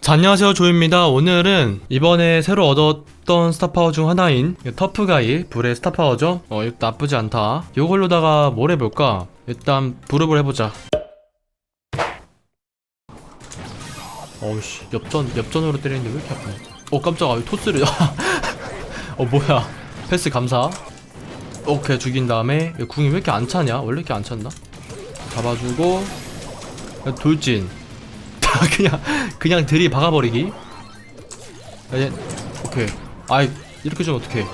자, 안녕하세요 조입니다. 오늘은 이번에 새로 얻었던 스타파워 중 하나인 이 터프가이 불의 스타파워죠? 어 이거 나쁘지 않다. 이걸로다가 뭘 해볼까? 일단 불업을 해보자. 어우씨 엽전 엽전으로 때리는데 왜 이렇게 아프냐? 어 깜짝아 이 토스를 어 뭐야. 패스 감사. 오케이 죽인 다음에 이 궁이 왜 이렇게 안 차냐? 원래 이렇게 안 찼나 잡아주고 돌진 그냥 그냥 들이 박아버리기. 아, 얘, 오케이. 아이 이렇게 좀 어떡해.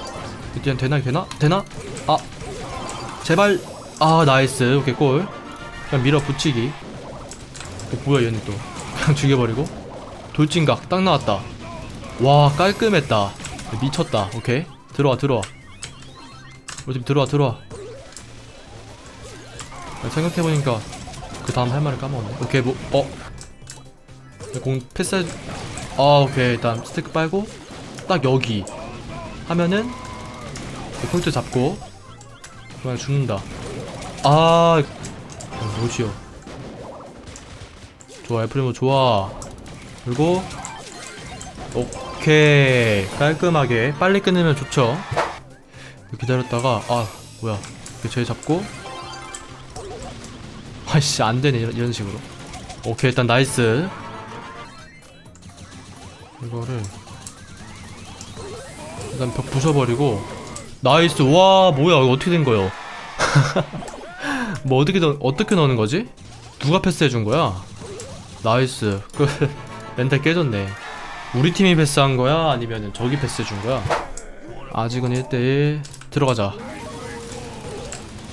일단 되나 되나 되나? 아 제발. 아 나이스. 오케이 골. 그냥 밀어 붙이기. 어, 뭐야 얘는 또 그냥 죽여버리고. 돌진각 딱 나왔다. 와 깔끔했다. 미쳤다. 오케이 들어와 들어와. 우리 팀 들어와 들어와. 생각해보니까 그 다음 할 말을 까먹었네. 오케이 뭐 어. 공 패스 아 오케이. 일단 스티크 빨고 딱 여기 하면은 그 포인트 잡고 그냥 죽는다. 아 어, 뭐지요? 좋아 애플리모 좋아. 그리고 오케이. 깔끔하게 빨리 끝내면 좋죠. 기다렸다가 아 뭐야. 이렇게 쟤 잡고 아이씨 안되네 이런, 식으로. 오케이 일단 나이스. 이거를 일단 벽 부숴버리고. 나이스 와 뭐야 이거 어떻게 된 거요? 뭐 어떻게 넣, 어떻게 넣는 거지? 누가 패스해 준 거야? 나이스. 그 멘탈 깨졌네. 우리 팀이 패스한 거야? 아니면은 저기 패스해 준 거야? 아직은 1대1 들어가자.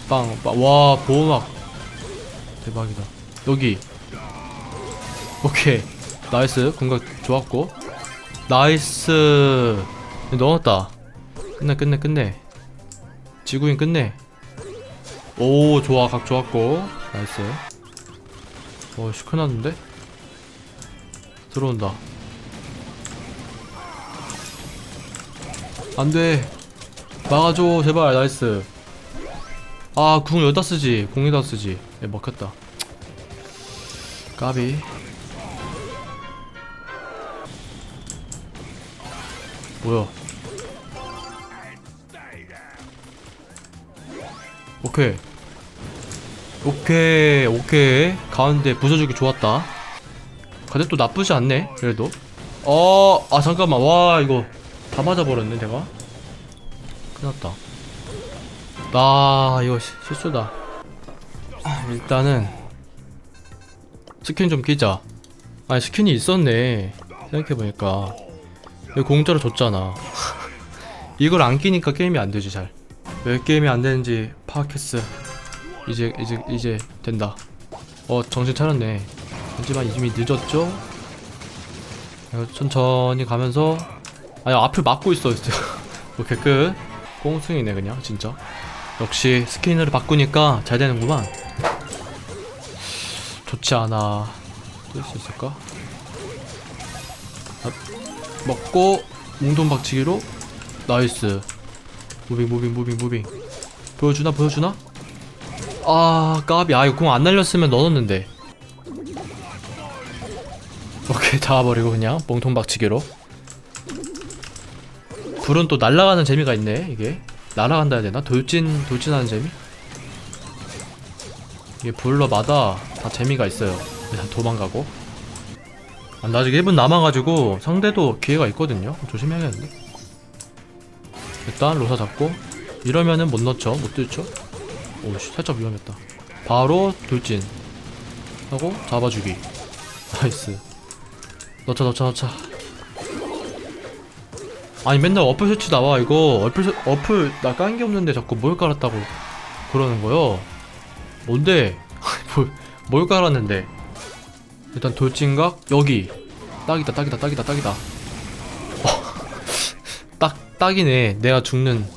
빵와 보호막 대박이다. 여기. 오케이. 나이스. 공각 좋았고. 나이스. 넣었다. 끝내 끝내 끝내. 지구인 끝내. 오 좋아. 각 좋았고. 나이스. 어 시큰하는데? 들어온다. 안돼. 막아줘 제발. 나이스. 아궁 여기다 쓰지. 공에다 쓰지. 예 먹혔다 까비 뭐야? 오케이. 오케이, 오케이. 가운데 부숴주기 좋았다. 근데 또 나쁘지 않네, 그래도. 어, 아, 잠깐만. 와, 이거 다 맞아버렸네, 내가. 끝났다. 아, 이거 시- 실수다. 아, 일단은, 스킨 좀 끼자. 아니, 스킨이 있었네. 생각해보니까. 이거 공짜로 줬잖아. 이걸 안 끼니까 게임이 안 되지 잘. 왜 게임이 안 되는지 파악했어. 이제 이제 이제 된다. 어 정신 차렸네. 하지만 이미 늦었죠. 천천히 가면서 아니 앞을 막고 있어. 오케이 끝. 꽁승이네 그냥 진짜. 역시 스킨을 바꾸니까 잘 되는구만. 좋지 않아. 뜰수 있을까? 먹고 웅돈 박치기로. 나이스. 무빙 무빙 무빙 무빙. 보여주나? 보여주나? 아 까비. 아 이거 공 안 날렸으면 넣었는데. 오케이 잡아버리고 그냥 몽통 박치기로. 불은 또 날아가는 재미가 있네 이게. 날아간다 해야 되나? 돌진 돌진하는 재미? 이게 불러마다 다 재미가 있어요. 일단 도망가고. 아, 나 아직 1분 남아가지고 상대도 기회가 있거든요. 조심해야겠는데. 일단 로사 잡고. 이러면은 못 넣죠. 못 뚫죠. 오씨 살짝 위험했다. 바로 돌진. 하고 잡아주기. 나이스. 넣자 넣자 넣자. 아니 맨날 어플 설치 나와 이거. 어플 설- 어플 나 깐 게 없는데 자꾸 뭘 깔았다고 그러는 거요? 뭔데? 뭘, 뭘 깔았는데? 일단 돌진각? 여기. 딱이다 딱이다 딱이다 딱이다. 어, 딱 딱이네. 내가 죽는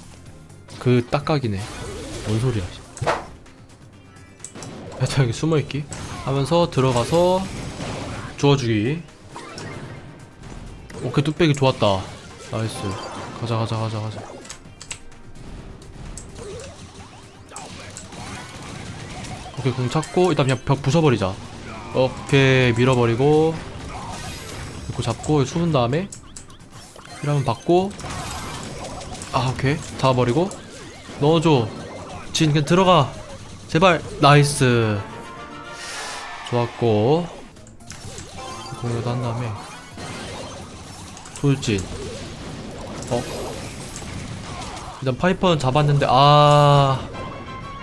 그 딱각이네. 뭔 소리야 일단 여기 숨어있기. 하면서 들어가서 주워주기. 오케이 뚝배기 좋았다. 나이스. 가자 가자 가자 가자 오케이 공 찾고 일단 그냥 벽 부숴버리자. 오케이 밀어버리고 이거 잡고 숨은 다음에 이러면 받고 아 오케이. 닫아버리고. 넣어줘. 진 그냥 들어가. 제발. 나이스. 좋았고. 공유도 한 다음에. 돌진. 어. 일단 파이퍼는 잡았는데 아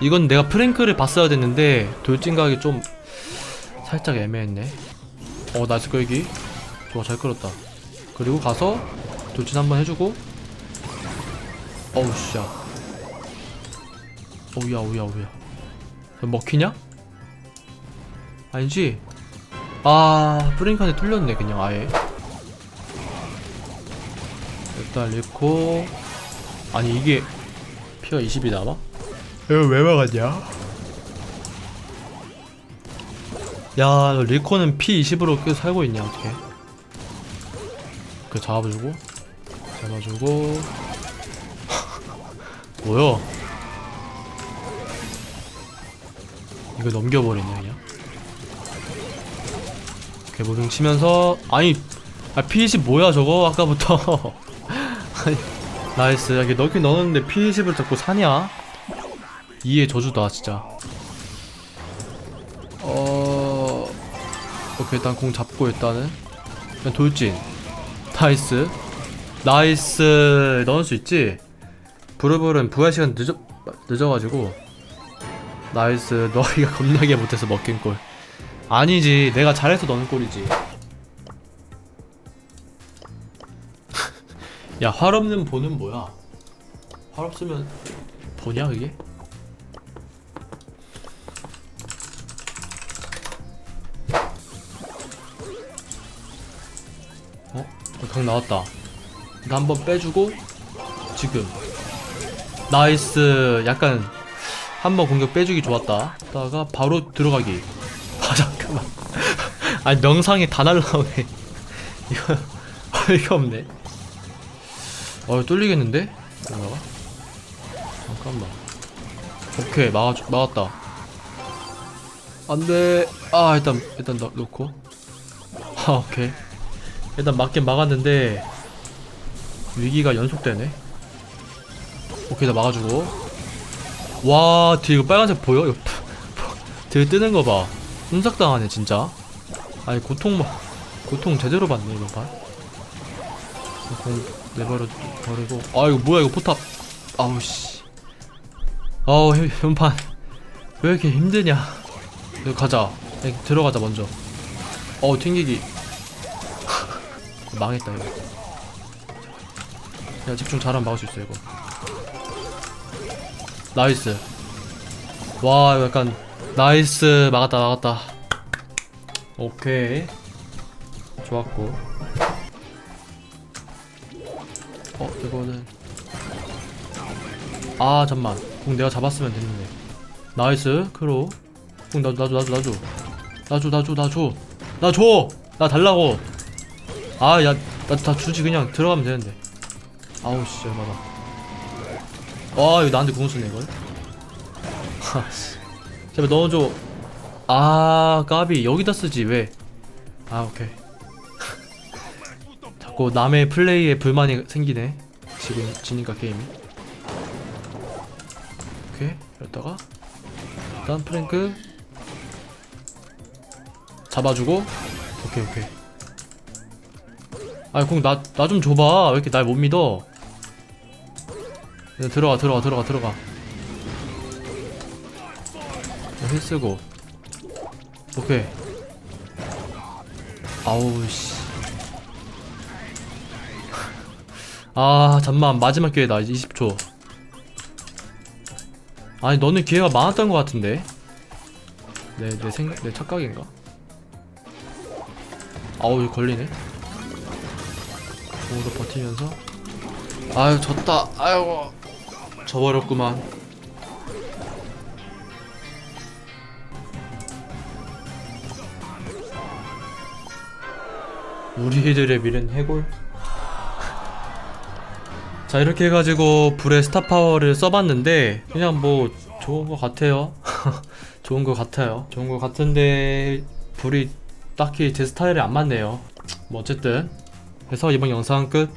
이건 내가 프랭크를 봤어야 됐는데 돌진 각이 좀 살짝 애매했네. 어 나이스 끌기. 좋아 잘 끌었다. 그리고 가서 돌진 한번 해주고. 어우 씨야. 오우야 오우야 오우야. 먹히냐? 아니지? 아 프랭크한테 뚫렸네 그냥 아예. 일단 리코 아니 이게 피가 20이 남아? 이거 왜 막았냐? 야 리코는 피 20으로 계속 살고 있냐 어떻게? 그 잡아주고 잡아주고. 뭐야 이거 넘겨버리네 그냥. 개보등 치면서 아니 아 P20 뭐야 저거 아까부터. 아니 나이스. 이게 넣긴 넣었는데 P20을 자꾸 사냐 이해 저주다 진짜. 어 오케이 일단 공 잡고 일단은. 그냥 돌진. 나이스. 나이스. 넣을 수 있지? 부르불은 부활 시간 늦어 늦어가지고. 나이스. 너희가 겁나게 못해서 먹힌 골. 아니지. 내가 잘해서 넣는 골이지. 야활 없는 보는 뭐야? 활 없으면 보냐 그게 강 나왔다. 이거 한번 빼주고 지금. 나이스. 약간 한 번 공격 빼주기 좋았다. 다가 바로 들어가기. 아 잠깐만. 아니 명상이 다 날라오네. 이거 어이가 없네. 어 뚫리겠는데? 뭔가가? 잠깐만. 오케이 막아 막았다. 안돼. 아 일단 일단 넣, 놓고. 아 오케이 일단 맞긴 막았는데 위기가 연속되네. 오케이 나 막아주고. 와 뒤에 이거 빨간색 보여? 이거 되게 뜨는 거봐. 순삭당하네 진짜. 아니 고통 뭐 고통 제대로 받네 이번 판 공 내버려 버리고. 아 이거 뭐야 이거 포탑. 아우 씨. 아우 이- 이번 판왜 이렇게 힘드냐. 여기 가자. 여기 들어가자 먼저. 어우 튕기기 망했다. 이거 야 집중 잘하면 막을 수 있어 이거. 나이스. 와 약간 나이스. 막았다 막았다. 오케이. 좋았고. 어 이거는. 아 잠만. 공 내가 잡았으면 됐는데. 나이스. 크로. 공 나줘 나줘 나줘. 나줘 나줘 나줘. 나줘! 나 달라고 아 야 나 다 주지. 그냥 들어가면 되는데. 아우 씨 얼마나 와 이거 나한테 공 쓰네 이걸. 아씨. 제발 넣어줘. 아 까비. 여기다 쓰지 왜 아 오케이. 자꾸 남의 플레이에 불만이 생기네. 지금 지니까 게임이. 오케이. 이랬다가 일단 프랭크 잡아주고. 오케이 오케이 아니 공나 나 좀 줘봐. 왜 이렇게 날 못 믿어? 야, 들어가 들어가 들어가 들어가. 힐 쓰고. 오케이. 아우 씨. 아 잠만. 마지막 기회다. 이제 20초. 아니 너는 기회가 많았던 것 같은데? 내 내 생각 내 착각인가? 아우 걸리네 공으로 버티면서. 아유 졌다. 아유 져버렸구만. 우리들의 미래는 해골? 자 이렇게 해가지고 불의 스타 파워를 써봤는데 그냥 뭐 좋은 것 같아요. 좋은 것 같아요. 좋은 것 같은데 불이 딱히 제 스타일에 안 맞네요. 뭐 어쨌든 그래서 이번 영상 끝